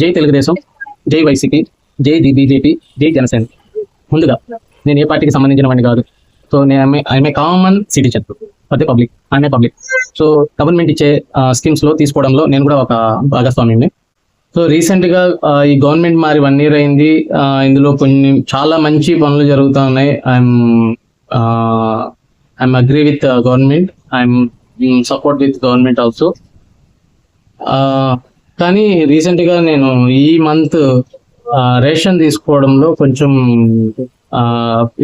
జై తెలుగుదేశం జై వైసీపీ జై బీజేపీ జై జనసేన. ముందుగా నేను ఏ పార్టీకి సంబంధించిన వాడిని కాదు. సో నేను I'm a common citizen for public I'm public so government ఇచ్చే స్కీమ్స్లో తీసుకోవడంలో నేను కూడా ఒక భాగస్వామిని. సో రీసెంట్గా ఈ గవర్నమెంట్ మారి వన్ ఇయర్ అయింది. ఇందులో కొన్ని చాలా మంచి పనులు జరుగుతూ ఉన్నాయి I'm I'm agree with government I'm support with government also కానీ రీసెంట్గా నేను ఈ మంత్ రేషన్ తీసుకోవడంలో కొంచెం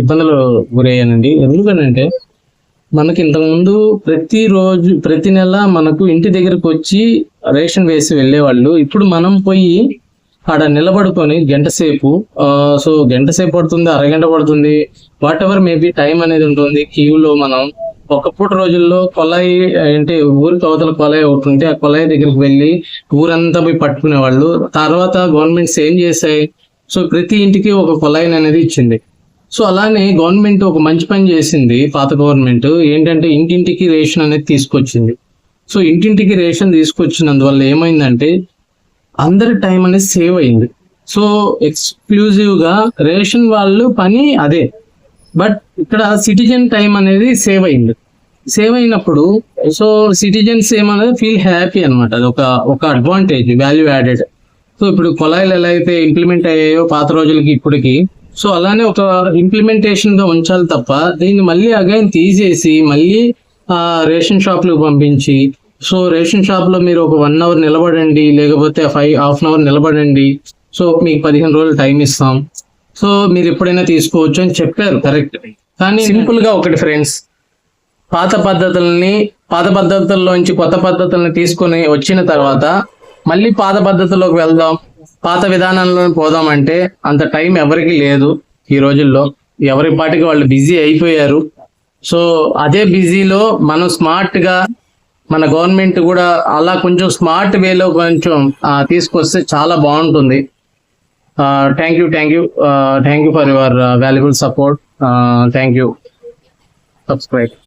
ఇబ్బందులు గురయ్యానండి. ఎందుకనంటే మనకి ఇంతకుముందు ప్రతి రోజు ప్రతి నెల మనకు ఇంటి దగ్గరకు వచ్చి రేషన్ వేసి వెళ్ళేవాళ్ళు. ఇప్పుడు మనం పోయి ఆడ నిలబడుకొని గంట సేపు సో గంట సేపు పడుతుంది అరగంట పడుతుంది వాట్ ఎవర్ మేబీ టైం అనేది ఉంటుంది క్యూలో మనం ఒకప్పుడు రోజుల్లో కొలాయి అంటే ఊరి అవతల కొలాయి ఒకటి ఉంటే ఆ కొలాయి దగ్గరికి వెళ్ళి ఊరంతా పోయి పట్టుకునేవాళ్ళు. తర్వాత గవర్నమెంట్స్ ఏం చేశాయి? సో ప్రతి ఇంటికి ఒక కొలాయిని అనేది ఇచ్చింది. సో అలానే గవర్నమెంట్ ఒక మంచి పని చేసింది పాత గవర్నమెంట్. ఏంటంటే ఇంటింటికి రేషన్ అనేది తీసుకొచ్చింది. సో ఇంటింటికి రేషన్ తీసుకొచ్చినందువల్ల ఏమైందంటే అందరి టైం అనేది సేవ్ అయింది. సో ఎక్స్క్లూజివ్గా రేషన్ వాళ్ళు పని అదే. బట్ ఇక్కడ సిటిజన్ టైం అనేది సేవ్ అయింది. సేవ్ అయినప్పుడు సో సిటిజన్స్ ఏమనేది ఫీల్ హ్యాపీ అనమాట అది ఒక ఒక అడ్వాంటేజ్ వాల్యూ యాడెడ్. సో ఇప్పుడు కొలాయిలు ఎలా అయితే ఇంప్లిమెంట్ అయ్యాయో పాత రోజులకి ఇప్పటికి సో అలానే ఒక ఇంప్లిమెంటేషన్గా ఉంచాలి తప్ప దీన్ని మళ్ళీ అగైన్ తీసేసి మళ్ళీ ఆ రేషన్ షాప్లకు పంపించి సో రేషన్ షాప్లో మీరు ఒక వన్ అవర్ నిలబడండి లేకపోతే ఫైవ్ హాఫ్ అన్ అవర్ నిలబడండి సో మీకు పదిహేను రోజులు టైం ఇస్తాం. సో మీరు ఎప్పుడైనా తీసుకోవచ్చు అని చెప్పారు. కరెక్ట్. కానీ సింపుల్గా ఒకటి ఫ్రెండ్స్ పాత పద్ధతుల్ని పాత పద్ధతుల్లోంచి కొత్త పద్ధతుల్ని తీసుకొని వచ్చిన తర్వాత మళ్ళీ పాత పద్ధతుల్లోకి వెళ్దాం పాత విధానంలో పోదాం అంటే అంత టైం ఎవరికి లేదు ఈ రోజుల్లో. ఎవరి పాటికి వాళ్ళు బిజీ అయిపోయారు. సో అదే బిజీలో మనం స్మార్ట్గా మన గవర్నమెంట్ కూడా అలా కొంచెం స్మార్ట్ వేలో కొంచెం తీసుకొస్తే చాలా బాగుంటుంది. Uh, thank you, thank you, uh, thank you for your uh, valuable support. Uh, thank you. Subscribe.